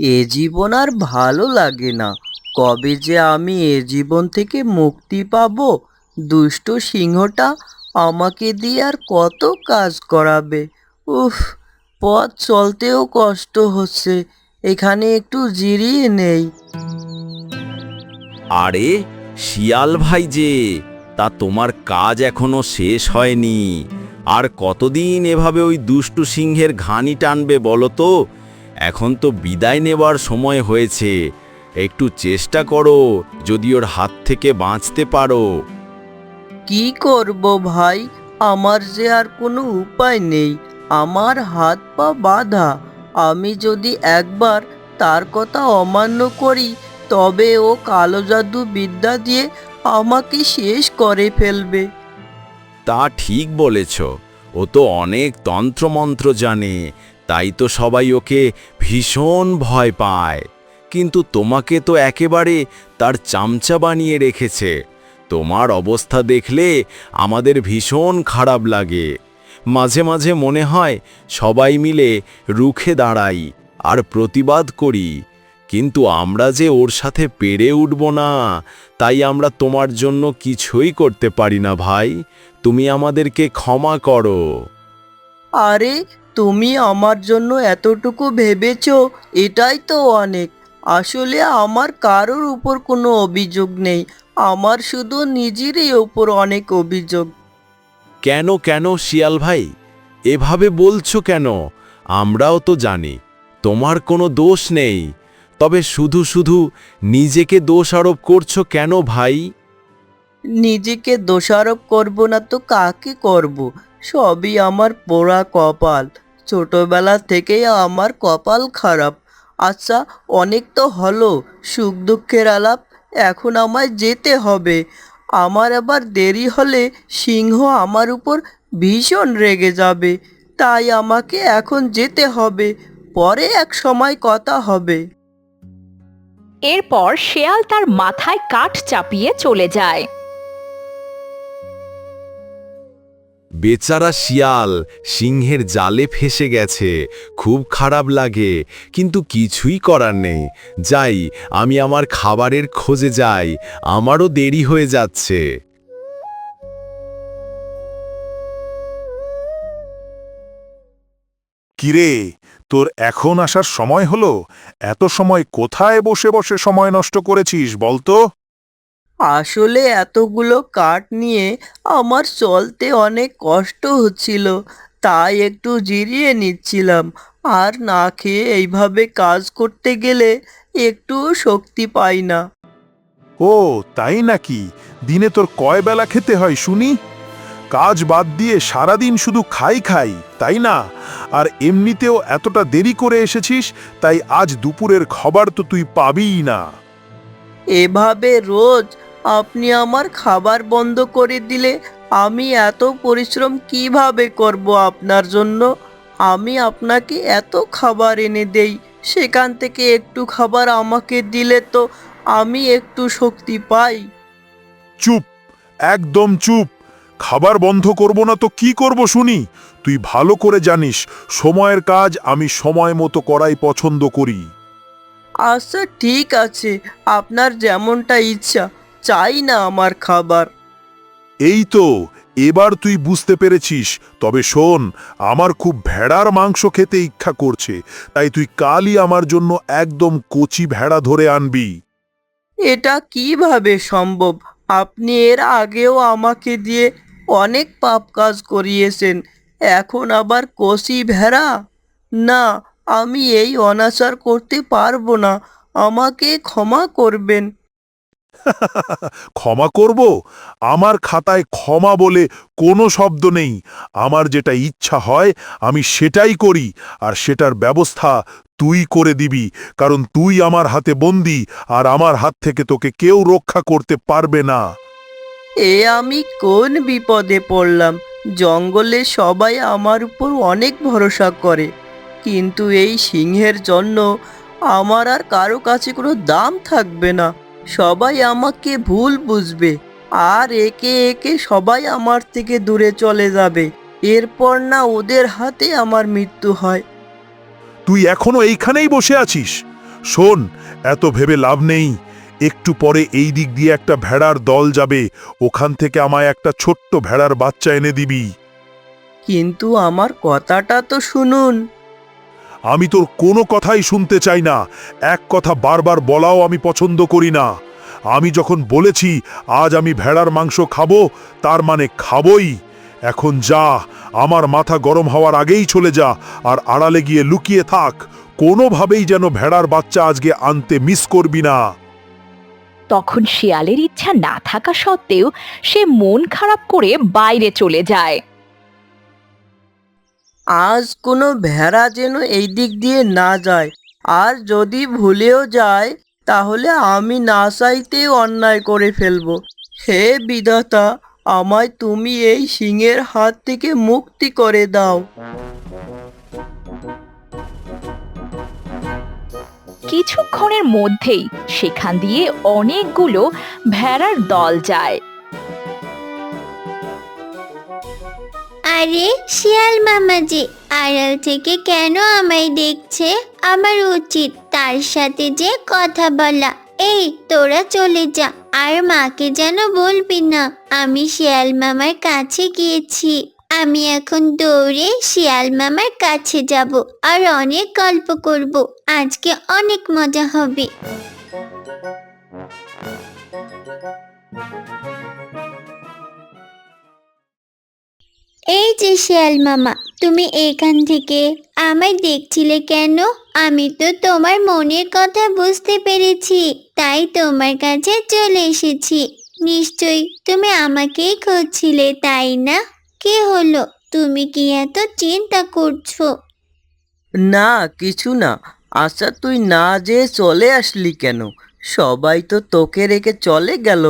এ জীবন আর ভালো লাগে না। কবে যে আমি এ জীবন থেকে মুক্তি পাবো? দুষ্ট সিংহটা আমাকে দিয়ে আর কত কাজ করাবে? উফ, পথ চলতেও কষ্ট হচ্ছে, এখানে একটু জিরিয়ে নেই। আরে, শিয়াল ভাই যে, তা তোমার কাজ এখনও শেষ হয়নি। আর কতদিন এভাবে ওই দুষ্টু সিংহের ঘানি টানবে বলো তো? এখন তো বিদায় নেবার সময় হয়েছে। একটু চেষ্টা করো যদি ওর হাত থেকে বাঁচতে পারো। কি করব ভাই? আমার যে আর কোনো উপায় নেই। আমার হাত পা বাঁধা। আমি যদি একবার তার কথা অমান্য করি তবে ও কালো জাদু বিদ্যা দিয়ে আমাকে শেষ করে ফেলবে। তা ঠিক বলেছ। ও তো অনেক তন্ত্রমন্ত্র জানে। তাই তো সবাই ওকে ভীষণ ভয় পায়। কিন্তু তোমাকে তো একেবারে তার চামচা বানিয়ে রেখেছে। তোমার অবস্থা দেখলে আমাদের ভীষণ খারাপ লাগে। মাঝে মাঝে মনে হয় সবাই মিলে রুখে দাঁড়াই আর প্রতিবাদ করি। কিন্তু আমরা যে ওর সাথে পেরে উঠব না, তাই আমরা তোমার জন্য কিছুই করতে পারি না ভাই। তুমি আমাদেরকে ক্ষমা করো। আরে তুমি আমার জন্য এতটুকু ভেবেছ এটাই তো অনেক। আসলে আমার কারোর উপর কোনো অভিযোগ নেই আমার শুধু নিজেরই ওপর অনেক অভিযোগ। কেন কেন শিয়াল ভাই? এভাবে বলছো কেন? আমরাও তো জানি তোমার কোনো দোষ নেই। তবে শুধু শুধু নিজেকে দোষ আরোপ করছ কেন ভাই? নিজেকে দোষারোপ করব না তো কাকে করব? সবই আমার পোড়া কপাল। ছোটবেলা থেকেই আমার কপাল খারাপ। আচ্ছা অনেক তো হলো, সুখ দুঃখের আলাপ, এখন আমায় যেতে হবে। আমার আবার দেরি হলে সিংহ আমার উপর ভীষণ রেগে যাবে। তাই আমাকে এখন যেতে হবে, পরে এক সময় কথা হবে। এরপর শেয়াল তার মাথায় কাঠ চাপিয়ে চলে যায়। বেচারা শিয়াল সিংহের জালে ফেসে গেছে, খুব খারাপ লাগে, কিন্তু কিছুই করার নেই। যাই, আমি আমার খাবারের খোঁজে যাই, আমারও দেরি হয়ে যাচ্ছে। কিরে, তোর এখন আসার সময় হলো? এত সময় কোথায় বসে বসে সময় নষ্ট করেছিস বলতো? আসলে এতগুলো কাঠ নিয়ে আমার চলতে অনেক কষ্ট হচ্ছিল তাই একটু জিরিয়ে নিচ্ছিলাম। আর না খেয়ে এইভাবে কাজ করতে গেলে একটু শক্তি পাই না। ও তাই নাকি? দিনে তোর কয় বেলা খেতে হয় শুনি? কাজ বাদ দিয়ে সারাদিন শুধু খাই খাই তাই না? আর এমনিতেও এতটা দেরি করে এসেছিস তাই আজ দুপুরের খাবার তো তুই পাবিই না। এভাবে রোজ আপনি আমার খাবার বন্ধ করে দিলে আমি এত পরিশ্রম কীভাবে করব আপনার জন্য? আমি আপনাকে এত খাবার এনে দেই সেখান থেকে একটু খাবার আমাকে দিলে তো আমি একটু শক্তি পাই। চুপ একদম চুপ। খাবার বন্ধ করব না তো কি করব শুনি? তুই ভালো করে জানিস সময়ের কাজ আমি সময় মতো করাই পছন্দ করি। আচ্ছা ঠিক আছে। আপনার যেমনটা ইচ্ছা। চাই না আমার খাবার। এই তো এবার তুই বুঝতে পেরেছিস। তবে শোন আমার খুব ভেড়ার মাংস খেতে ইচ্ছা করছে তাই তুই কালই আমার জন্য একদম কচি ভেড়া ধরে আনবি। এটা কীভাবে সম্ভব? আপনি এর আগেও আমাকে দিয়ে অনেক পাপ কাজ করিয়েছেন এখন আবার কষি ভেড়া? না আমি এই অনাচার করতে পারব না আমাকে ক্ষমা করবেন। ক্ষমা করব? আমার খাতায় ক্ষমা বলে কোনো শব্দ নেই। আমার যেটা ইচ্ছা হয়, আমি সেটাই করি, আর সেটার ব্যবস্থা তুই করে দিবি, কারণ তুই আমার হাতে বন্দি, আর আমার হাত থেকে তোকে কেউ রক্ষা করতে পারবে না। এ আমি কোন বিপদে পড়লাম? জঙ্গলে সবাই আমার উপর অনেক ভরসা করে, কিন্তু এই সিংহের জন্য আমার আর কারও কাছে কোনো দাম থাকবে না। সবাই আমাকে ভুল বুঝবে। আর একে একে সবাই আমার থেকে দূরে চলে যাবে। এরপর না ওদের হাতে আমার মৃত্যু হয়। তুই এখনও এইখানেই বসে আছিস? শোন এত ভেবে লাভ নেই। একটু পরে এই দিক দিয়ে একটা ভেড়ার দল যাবে। ওখান থেকে আমায় একটা ছোট্ট ভেড়ার বাচ্চা এনে দিবি। কিন্তু আমার কথাটা তো শুনুন। আমি তোর কোনো কথাই শুনতে চাই না। এক কথা বারবার বলাও আমি পছন্দ করি না। আমি যখন বলেছি, আজ আমি ভেড়ার মাংস খাব, তার মানে খাবই। এখন যা, আমার মাথা গরম হওয়ার আগেই চলে যা, আর আড়ালে গিয়ে লুকিয়ে থাক। কোনোভাবেই যেন ভেড়ার বাচ্চা আজকে আনতে মিস করবি না। তখন শিয়ালের ইচ্ছা না থাকা সত্ত্বেও সে মন খারাপ করে বাইরে চলে যায়। আজ কোনো ভেড়া যেন এই দিক দিয়ে না যায়। আর যদি ভুলেও যায়, তাহলে আমি না চাইতেই অন্যায় করে ফেলব। হে বিধাতা, আমায় তুমি এই সিংহের হাত থেকে মুক্তি করে দাও। কিছুক্ষণের মধ্যেই সেখান দিয়ে অনেকগুলো ভেড়ার দল যায়। আরে, শিয়াল মামাজি, আড়াল থেকে কেন আমায় দেখছে? আমার উচিত তার সাথে যে কথা বলা। এই, তোরা চলে যা, আর মাকে যেন বলবি না, আমি শিয়াল মামার কাছে গিয়েছি। আমি এখন দৌড়ে শিয়াল মামার কাছে যাব, আর অনেক গল্প করব। আজকে অনেক মজা হবে। এই যে শিয়াল মামা, তুমি এখান থেকে আমায় দেখছিলে কেন? আমি তো তোমার মনের কথা বুঝতে পেরেছি, তাই তোমার কাছে চলে এসেছি। নিশ্চয়ই তুমি আমাকেই খুঁজছিলে, তাই না? কি হলো? তুমি কি এত চিন্তা করছ? না, কিছু না। আচ্ছা তুই না যেয়ে চলে আসলি কেন? সবাই তো তোকে রেখে চলে গেল।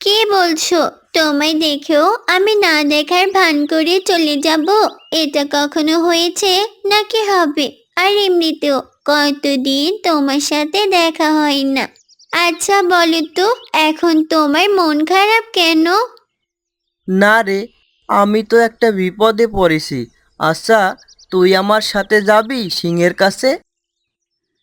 কি বলছো? তোমায় দেখেও আমি না দেখার ভান করে চলে যাব। এটা কখনো হয়েছে নাকি হবে? আর এমনিতেও কতদিন তোমার সাথে দেখা হয় না। আচ্ছা বলো তো, এখন তোমার মন খারাপ কেন? না রে, আমি তো একটা বিপদে পড়েছি। আচ্ছা তুই আমার সাথে যাবি সিংহের কাছে?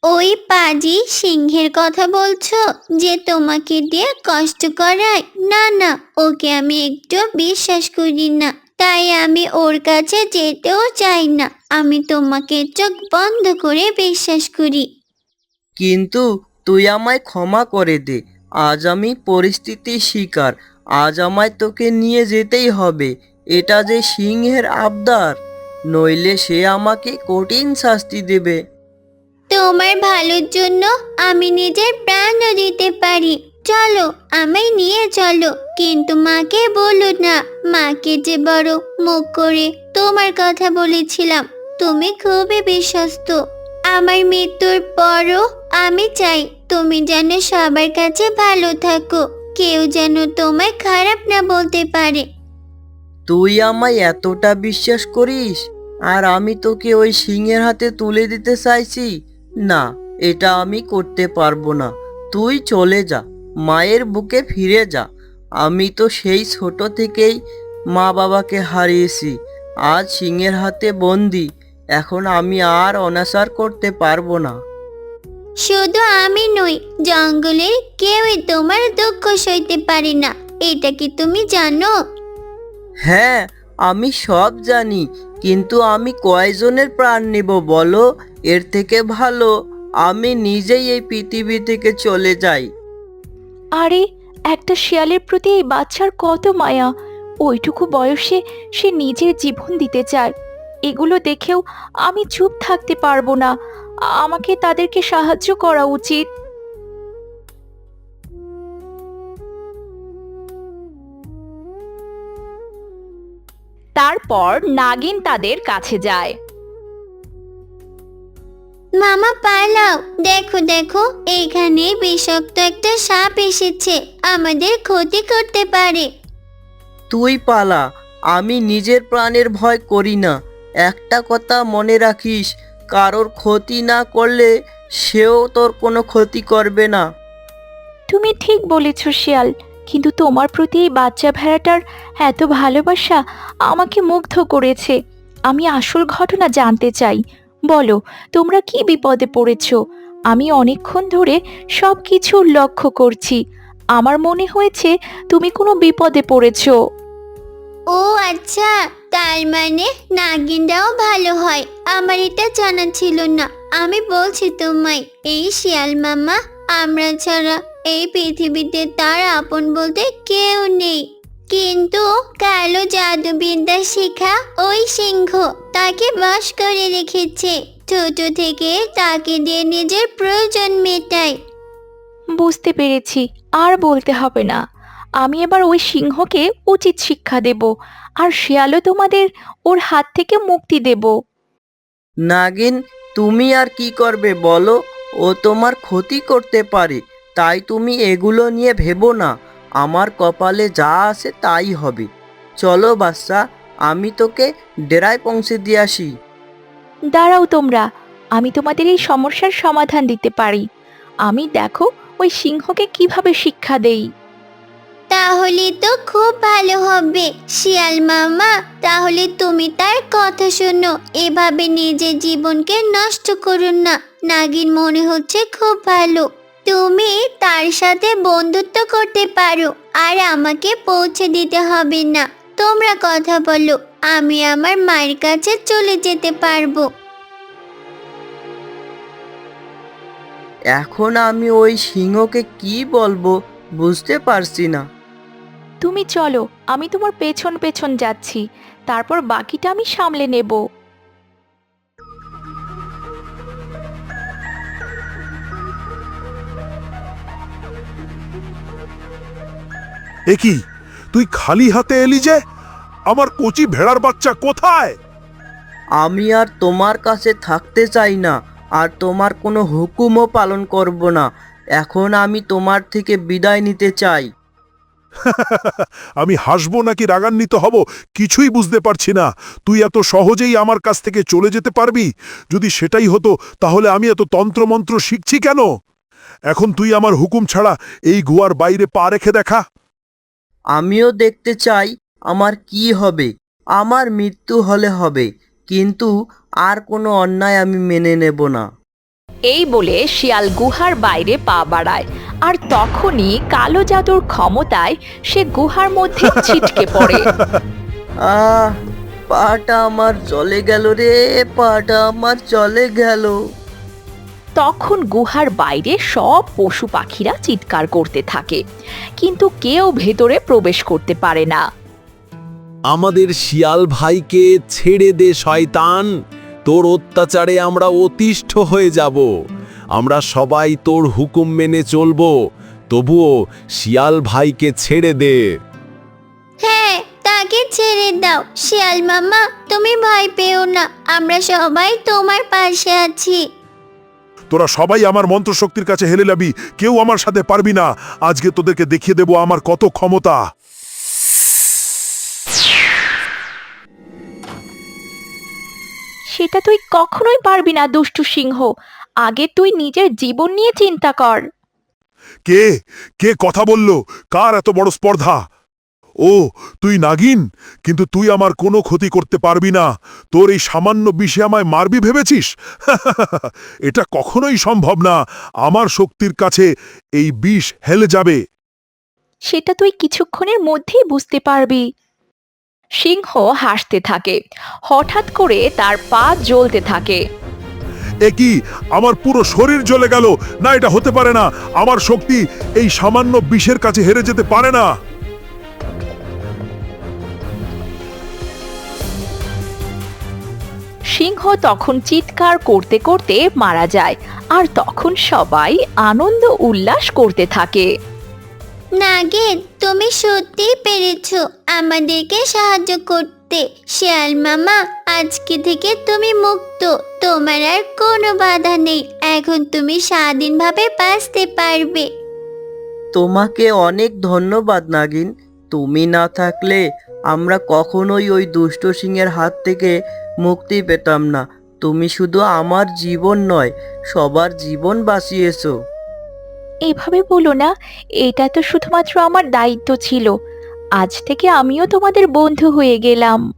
ওই পাজি সিংহের কথা বলছো যে তোমাকে দিয়ে কষ্ট করায়? না না, ওকে আমি একটু বিশ্বাস করি না। তাই আমি ওর কাছে যেতেও চাই না। আমি তোমাকে চোখ বন্ধ করে বিশ্বাস করি। কিন্তু তুই আমায় ক্ষমা করে দে। আজ আমি পরিস্থিতির শিকার। আজ আমায় তোকে নিয়ে যেতেই হবে। এটা যে সিংহের আবদার। নইলে সে আমাকে কঠিন শাস্তি দেবে। তোমার ভালোর জন্য আমি নিজের প্রাণও দিতে পারি। চলো, আমায় নিয়ে চলো। কিন্তু মাকে বলো না। মাকে যে বড় মুখ করে তোমার কথা বলেছিলাম। তুমি খুবই বিশ্বস্ত। আমার মৃত্যুর পরও আমি চাই তুমি যেন সবার কাছে ভালো থাকো। কেউ যেন তোমায় খারাপ না বলতে পারে। তুই আমায় এতটা বিশ্বাস করিস? আর আমি তোকে ওই সিংহের হাতে তুলে দিতে চাইছি? না এটা আমি করতে পারব না। তুই চলে যা মায়ের বুকে ফিরে যা। আমি তো সেই ছোট থেকেই মা বাবাকে হারিয়েছি আজ সিংহের হাতে বন্দি এখন আমি আর অনাচার করতে পারব না। শুধু আমি নই জঙ্গলের কেউই তোমার দুঃখ সইতে পারি না এটা কি তুমি জানো? হ্যাঁ আমি সব জানি, কিন্তু আমি কয়জনের প্রাণ নেব বলো? এর থেকে ভালো, আমি নিজেই এই পৃথিবী থেকে চলে যাই। আরে, একটা শিয়ালের প্রতি এই বাচ্চার কত মায়া। ওইটুকু বয়সে সে নিজের জীবন দিতে চায়। এগুলো দেখেও আমি চুপ থাকতে পারব না। আমাকে তাদেরকে সাহায্য করা উচিত। তারপর নাগিন তাদের কাছে যায়। মামা পালাও। দেখো দেখো এখানে বিষাক্ত একটা সাপ এসেছে। আমাদের ক্ষতি করতে পারে। তুই পালা। আমি নিজের প্রাণের ভয় করি না। একটা কথা মনে রাখিস কারোর ক্ষতি না করলে সেও তোর কোনো ক্ষতি করবে না। তুমি ঠিক বলেছ শিয়াল। কিন্তু তোমার প্রতি এই বাচ্চা ভেড়াটার এত ভালোবাসা আমাকে মুগ্ধ করেছে। আমি আসল ঘটনা জানতে চাই। বলো, তোমরা কি বিপদে পড়েছ? আমি অনেকক্ষণ ধরে সব কিছু লক্ষ্য করছি। আমার মনে হয়েছে তুমি কোনো বিপদে পড়েছ। ও আচ্ছা তার মানে নাগিনরাও ভালো হয়। আমার এটা জানা ছিল না। আমি বলছি তোমায়, এই শিয়াল মামা, আমরা ছাড়া এই পৃথিবীতে তার আপন বলতে কেউ নেই। কিন্তু কালো জাদুবিদ্যা শিখা ওই সিংহ তাকে বাস করে রেখেছে। ছোট থেকে তাকে দিয়ে নিজের প্রয়োজন মেটায়। বুঝতে পেরেছি আর বলতে হবে না। আমি এবার ওই সিংহকে উচিত শিক্ষা দেব আর শিয়ালও তোমাদের ওর হাত থেকে মুক্তি দেব। নাগিন তুমি আর কি করবে বলো? ও তোমার ক্ষতি করতে পারে। তাই তুমি এগুলো নিয়ে ভেবো না। আমার কপালে যা আছে তাই হবে। চলো বাচ্চা আমি তোকে ডেরায় পৌঁছে দিয়ে আসি। দাঁড়াও তোমরা আমি তোমাদের এই সমস্যার সমাধান দিতে পারি। আমি দেখো ওই সিংহকে কীভাবে শিক্ষা দেই। তাহলে তো খুব ভালো হবে শিয়াল মামা। তাহলে তুমি তার কথা শোনো এভাবে নিজের জীবনকে নষ্ট করুন না। নাগিন মনে হচ্ছে খুব ভালো। তুমি তার সাথে বন্ধুত্ব করতে পারো আর আমাকে পৌঁছে দিতে হবে না। তোমরা কথা বলো আমি আমার মায়ের কাছে চলে যেতে পারব। এখন আমি ওই সিংহকে কি বলব বুঝতে পারছি না। তুমি চলো আমি তোমার পেছন পেছন যাচ্ছি তারপর বাকিটা আমি সামলে নেব। এ কি? তুই খালি হাতে এলি যে? আমার কচি ভেড়ার বাচ্চা কোথায়? আমি আর তোমার কাছে থাকতে চাই না আর তোমার কোনো হুকুমও পালন করব না। এখন আমি তোমার থেকে বিদায় নিতে চাই। আমি হাসবো নাকি রাগান্বিত হব কিছুই বুঝতে পারছি না। তুই এত সহজেই আমার কাছ থেকে চলে যেতে পারবি? যদি সেটাই হতো তাহলে আমি এত তন্ত্রমন্ত্র শিখছি কেন? এখন তুই আমার হুকুম ছাড়া এই গুয়ার বাইরে পা রেখে দেখা। আমিও দেখতে চাই আমার কি হবে। আমার মৃত্যু হলে হবে কিন্তু আর কোনো অন্যায় আমি মেনে নেব না। এই বলে শিয়াল গুহার বাইরে পা বাড়ায় আর তখনই কালো জাদুর ক্ষমতায় সে গুহার মধ্যে ছিটকে পড়ে। আহ পাটা আমার চলে গেল রে পাটা আমার চলে গেল। তখন গুহার বাইরে সব পশু পাখিরা চিৎকার করতে থাকে। কিন্তু কেউ ভেতরে প্রবেশ করতে পারে না। আমাদের শিয়াল ভাইকে ছেড়ে দে শয়তান। তোর অত্যাচারে আমরা অতিষ্ঠ হয়ে যাব। আমরা সবাই তোর হুকুম মেনে চলবো। তবুও শিয়াল ভাইকে ছেড়ে দে। হ্যাঁ তাকে ছেড়ে দাও। শিয়াল মামা তুমি ভয় পেও না। আমরা সবাই তোমার পাশে আছি। তোরা সবাই আমার মন্ত্রশক্তির কাছে হেলে যাবি। কেউ আমার সাথে পারবি না। আজকে তোদেরকে দেখিয়ে দেব আমার কত ক্ষমতা। সেটা তুই কখনোই পারবি না দুষ্টু সিংহ। আগে তুই নিজের জীবন নিয়ে চিন্তা কর। কে? কে কথা বলল? কার এত বড় স্পর্ধা? ও তুই নাগিন কিন্তু তুই আমার কোনো ক্ষতি করতে পারবি না। তোর এই সামান্য বিষে আমায় মারবি ভেবেছিস? এটা কখনোই সম্ভব না। আমার শক্তির কাছে এই বিষ হেলে যাবে। সেটা তুই কিছুক্ষণের মধ্যেই বুঝতে পারবি। সিংহ হাসতে থাকে। হঠাৎ করে তার পা জ্বলতে থাকে। এ কি? আমার পুরো শরীর জ্বলে গেল। না এটা হতে পারে না। আমার শক্তি এই সামান্য বিষের কাছে হেরে যেতে পারে না। সিংহ তখন চিৎকার করতে করতে মারা যায় আর তখন সবাই আনন্দ উল্লাস করতে থাকে। নাগের তুমি সত্যিই পেরেছ আমাদেরকে সাহায্য করতে। শিয়াল মামা আজকে থেকে তুমি মুক্ত। তোমার আর কোনো বাধা নেই। এখন তুমি স্বাধীনভাবে বাঁচতে পারবে। তোমাকে অনেক ধন্যবাদ নাগিন। তুমি না থাকলে আমরা কখনোই ওই দুষ্ট সিংহের হাত থেকে মুক্তি পেতাম না। তুমি শুধু আমার জীবন নয়, সবার জীবন বাঁচিয়েছো। এভাবে বলো না, এটা তো শুধুমাত্র আমার দায়িত্ব ছিল। আজ থেকে আমিও তোমাদের বন্ধু হয়ে গেলাম।